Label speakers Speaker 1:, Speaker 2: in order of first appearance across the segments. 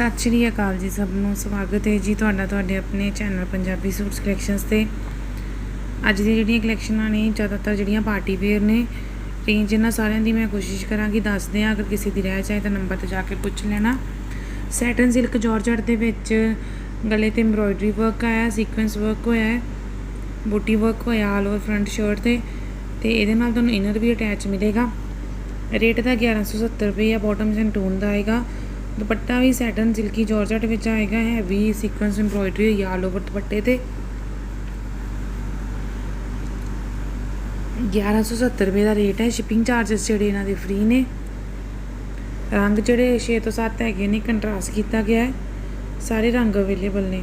Speaker 1: ਸਤਿ ਸ਼੍ਰੀ ਅਕਾਲ ਜੀ ਸਭ ਨੂੰ, ਸਵਾਗਤ ਹੈ ਜੀ ਤੁਹਾਡਾ, ਤੁਹਾਡੇ ਆਪਣੇ ਚੈਨਲ ਪੰਜਾਬੀ ਸੂਟਸ ਕਲੈਕਸ਼ਨਸ ਤੇ। ਅੱਜ ਦੀ ਜਿਹੜੀਆਂ ਕਲੈਕਸ਼ਨਾਂ ਨੇ, ਜ਼ਿਆਦਾਤਰ ਜਿਹੜੀਆਂ ਪਾਰਟੀ ਵੇਅਰ ਨੇ ਰੇਂਜ ਇਹਨਾਂ ਸਾਰਿਆਂ ਦੀ ਮੈਂ ਕੋਸ਼ਿਸ਼ ਕਰਾਂਗੀ ਦੱਸ ਦਿਆਂ ਅਗਰ ਕਿਸੇ ਦੀ ਰਹਿ ਜਾਏ ਤਾਂ ਨੰਬਰ ਤੇ ਜਾ ਕੇ ਪੁੱਛ ਲੈਣਾ। ਸੈਟਨ ਸਿਲਕ ਜਾਰਜਟ ਦੇ ਵਿੱਚ ਗਲੇ ਤੇ ਐਮਬ੍ਰੋਇਡਰੀ ਵਰਕ ਆਇਆ ਸੀਕੁਐਂਸ ਵਰਕ ਹੋਇਆ ਹੈ ਬੂਟੀ ਵਰਕ ਹੋਇਆ ਆਲ ਓਵਰ ਫਰੰਟ ਸ਼ਰਟ ਤੇ ਤੇ ਇਹਦੇ ਨਾਲ ਤੁਹਾਨੂੰ ਇਨਰ ਵੀ ਅਟੈਚ ਮਿਲੇਗਾ। ਰੇਟ ਦਾ 1170 ਰੁਪਏ ਆ ਬਾਟਮਸ ਐਂਡ ਟੋਨ ਦਾ ਆਏਗਾ। ਦੁਪੱਟਾ ਵੀ ਸੈਟਨ ਸਿਲਕੀ ਜਾਰਜਟ ਵਿੱਚ ਆਏਗਾ ਹੈਵੀ ਸੀਕੁਐਂਸ ਐਮਬ੍ਰੋਇਡਰੀ ਹੋਈ ਆਲ ਓਵਰ ਦੁਪੱਟੇ ਤੇ। 1170 ਰੁਪਏ ਦਾ ਰੇਟ ਹੈ ਸ਼ਿਪਿੰਗ ਚਾਰजेस ਜਿਹੜੇ ਇਹਨਾਂ ਦੇ ਫ੍ਰੀ ਨੇ। ਰੰਗ ਜਿਹੜੇ 6 ਤੋਂ 7 ਹੈਗੇ ਨੇ ਕੰਟਰਾਸਟ ਕੀਤਾ ਗਿਆ ਹੈ, ਸਾਰੇ ਰੰਗ ਅਵੇਲੇਬਲ ਨੇ।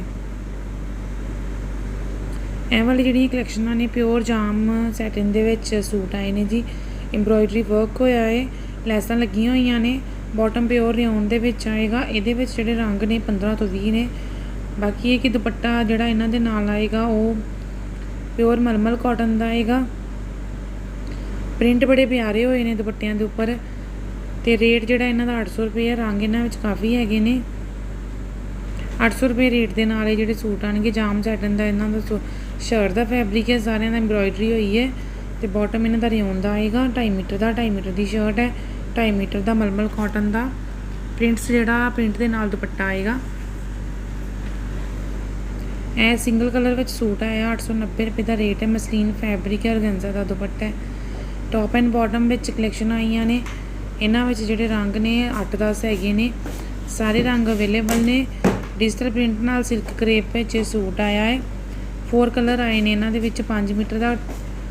Speaker 1: ਇਹ ਵਾਲੀ ਜਿਹੜੀਆਂ ਕਲੈਕਸ਼ਨਾਂ ਨੇ ਪਿਓਰ ਜਾਮ ਸੈਟਿਨ ਦੇ ਵਿੱਚ ਸੂਟ ਆਏ ਨੇ ਜੀ। ਐਮਬ੍ਰੋਇਡਰੀ ਵਰਕ ਹੋਇਆ ਹੈ, ਲੈਸਾਂ ਲੱਗੀਆਂ ਹੋਈਆਂ ਨੇ। ਬਾਟਮ ਪਿਓਰ ਰਿਓਨ ਦੇ ਵਿੱਚ ਆਏਗਾ, ਇਹਦੇ ਵਿੱਚ ਜਿਹੜੇ ਰੰਗ ਨੇ 15 ਤੋਂ 20 ਨੇ। ਬਾਕੀ ਇਹ ਕਿ ਦੁਪੱਟਾ ਜਿਹੜਾ ਇਹਨਾਂ ਦੇ ਨਾਲ ਆਏਗਾ, ਉਹ ਪਿਓਰ ਮਲਮਲ ਕਾਟਨ ਦਾ ਆਏਗਾ। ਪ੍ਰਿੰਟ ਬੜੇ ਪਿਆਰੇ ਹੋਏ ਨੇ ਦੁਪੱਟਿਆਂ ਦੇ ਉੱਪਰ ਤੇ ਰੇਟ ਜਿਹੜਾ ਇਹਨਾਂ ਦਾ 800 ਰੁਪਏ ਹੈ ਰੰਗ ਇਹਨਾਂ ਵਿੱਚ ਕਾਫੀ ਹੈਗੇ ਨੇ। 800 ਰੁਪਏ ਰੇਟ ਦੇ ਨਾਲ ਇਹ ਜਿਹੜੇ ਸੂਟ ਆਣਗੇ, ਜਾਮ ਸੈਟਨ ਦਾ ਇਹਨਾਂ ਦਾ ਸ਼ਰਟ ਦਾ ਫੈਬਰਿਕ ਹੈ, ਸਾਰਿਆਂ ਦਾ ਐਮਬ੍ਰੋਇਡਰੀ ਹੋਈ ਹੈ ਤੇ ਬਾਟਮ ਇਹਨਾਂ ਦਾ ਰਿਓਨ ਦਾ ਆਏਗਾ 2.5 ਮੀਟਰ ਦਾ 2.5 ਮੀਟਰ ਦੀ ਸ਼ਰਟ ਹੈ। 2.5 ਮੀਟਰ ਦਾ ਮਲਮਲ ਕਾਟਨ ਦਾ। ਪ੍ਰਿੰਟਸ ਜਿਹੜਾ ਪ੍ਰਿੰਟ ਦੇ ਨਾਲ ਦੁਪੱਟਾ ਆਏਗਾ। ਇਹ ਸਿੰਗਲ ਕਲਰ ਵਿੱਚ ਸੂਟ ਆਇਆ 890 ਰੁਪਏ ਦਾ ਰੇਟ ਹੈ। ਮਸਲੀਨ ਫੈਬਰਿਕ ਹੈ ਔਰਗੈਂਜ਼ਾ ਦਾ ਦੁਪੱਟਾ ਹੈ। ਟੌਪ ਐਂਡ ਬਾਟਮ ਵਿੱਚ ਕਲੈਕਸ਼ਨ ਆਈਆਂ ਨੇ। ਇਹਨਾਂ ਵਿੱਚ ਜਿਹੜੇ ਰੰਗ ਨੇ 8-10 ਹੈਗੇ ਨੇ। ਸਾਰੇ ਰੰਗ ਅਵੇਲੇਬਲ ਨੇ। ਡਿਜੀਟਲ ਪ੍ਰਿੰਟ ਨਾਲ ਸਿਲਕ ਕਰੇਪ ਵਿੱਚ ਇਹ ਸੂਟ ਆਇਆ ਹੈ। ਫੋਰ ਕਲਰ ਆਏ ਨੇ ਇਹਨਾਂ ਦੇ ਵਿੱਚ। 5 ਮੀਟਰ ਦਾ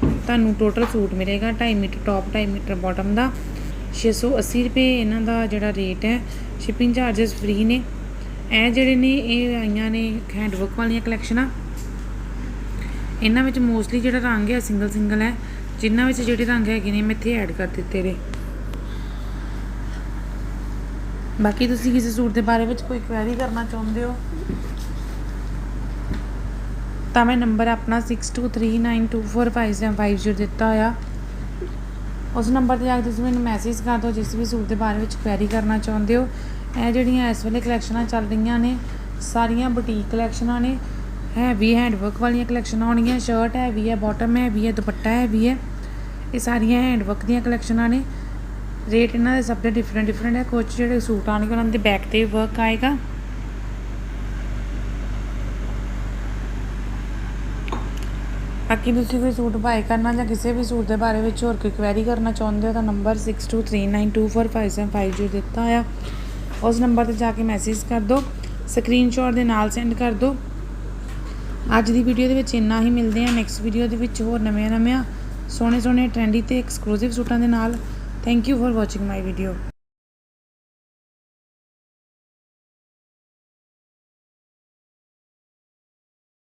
Speaker 1: ਤੁਹਾਨੂੰ ਟੋਟਲ ਸੂਟ ਮਿਲੇਗਾ। 2.5 ਮੀਟਰ ਟੌਪ 2.5 ਮੀਟਰ ਬਾਟਮ ਦਾ। 680 ਰੁਪਏ ਇਹਨਾਂ ਦਾ ਜਿਹੜਾ ਰੇਟ ਹੈ ਸ਼ਿਪਿੰਗ ਚਾਰजेस ਫ੍ਰੀ ਨੇ। ਇਹ ਜਿਹੜੇ ਨੇ, ਇਹ ਆਈਆਂ ਨੇ ਹੈਂਡਵਰਕ ਵਾਲੀਆਂ ਕਲੈਕਸ਼ਨਾਂ ਇਹਨਾਂ ਵਿੱਚ ਮੋਸਟਲੀ ਜਿਹੜਾ ਰੰਗ ਹੈ ਸਿੰਗਲ ਸਿੰਗਲ ਹੈ। ਜਿਨ੍ਹਾਂ ਵਿੱਚ ਜਿਹੜੇ ਰੰਗ ਹੈਗੇ ਨੇ, ਮੈਂ ਇੱਥੇ ਐਡ ਕਰ ਦਿੱਤੇ ਨੇ। ਬਾਕੀ ਤੁਸੀਂ ਕਿਸੇ ਸੂਟ ਦੇ ਬਾਰੇ ਵਿੱਚ ਕੋਈ ਕੁਐਰੀ ਕਰਨਾ ਚਾਹੁੰਦੇ ਹੋ, ਤਾਂ ਮੈਂ ਨੰਬਰ ਆਪਣਾ 6239245750 ਦਿੱਤਾ ਹੋਇਆ। ਉਸ ਨੰਬਰ ਤੇ ਜਾ ਕੇ ਤੁਸੀਂ ਮੈਨੂੰ ਮੈਸੇਜ ਕਰ ਦਿਓ, ਜਿਸ ਵੀ ਸੂਟ ਦੇ ਬਾਰੇ ਵਿੱਚ ਕੁਐਰੀ ਕਰਨਾ ਚਾਹੁੰਦੇ ਹੋ। ਇਹ ਜਿਹੜੀਆਂ ਇਸ ਵੇਲੇ ਕਲੈਕਸ਼ਨਾਂ ਚੱਲ ਰਹੀਆਂ ਨੇ, ਸਾਰੀਆਂ ਬੁਟੀਕ ਕਲੈਕਸ਼ਨਾਂ ਨੇ। ਹੈਵੀ ਹੈਂਡਵਰਕ ਵਾਲੀਆਂ ਕਲੈਕਸ਼ਨਾਂ ਹੋਣਗੀਆਂ ਸ਼ਰਟ ਹੈਵੀ ਹੈ ਬਾਟਮ ਹੈਵੀ ਹੈ, ਦੁਪੱਟਾ ਹੈਵੀ ਹੈ। ਇਹ ਸਾਰੀਆਂ ਹੈਂਡਵਰਕ ਦੀਆਂ ਕਲੈਕਸ਼ਨਾਂ ਨੇ। ਰੇਟ ਇਹਨਾਂ ਦੇ ਸਭ ਦੇ ਡਿਫਰੈਂਟ ਡਿਫਰੈਂਟ ਹੈ। ਕੁਝ ਜਿਹੜੇ ਸੂਟ ਆਣਗੇ ਉਹਨਾਂ ਦੇ ਬੈਕ ਤੇ ਵਰਕ ਆਏਗਾ। ਬਾਕੀ ਤੁਸੀਂ ਕੋਈ ਸੂਟ ਬਾਏ ਕਰਨਾ ਜਾਂ ਕਿਸੇ ਵੀ ਸੂਟ ਦੇ ਬਾਰੇ ਵਿੱਚ ਹੋਰ ਕੋਈ ਕੁਐਰੀ ਕਰਨਾ ਚਾਹੁੰਦੇ ਹੋ ਤਾਂ ਨੰਬਰ 6239245750 ਦਿੱਤਾ ਹੋਇਆ ਉਸ ਨੰਬਰ ਤੇ ਜਾ ਕੇ ਮੈਸੇਜ ਕਰ ਦਿਓ ਸਕਰੀਨਸ਼ਾਟ ਦੇ ਨਾਲ ਸੈਂਡ ਕਰ ਦਿਓ। ਅੱਜ ਦੀ ਵੀਡੀਓ ਦੇ ਵਿੱਚ ਇੰਨਾ ਹੀ, ਮਿਲਦੇ ਹਾਂ ਨੈਕਸਟ ਵੀਡੀਓ ਦੇ ਵਿੱਚ ਹੋਰ ਨਵੇਂ ਨਵੇਂ ਸੋਹਣੇ ਸੋਹਣੇ ਟ੍ਰੈਂਡੀ ਤੇ ਐਕਸਕਲੂਸਿਵ ਸੂਟਾਂ ਦੇ ਨਾਲ। Thank you for watching my video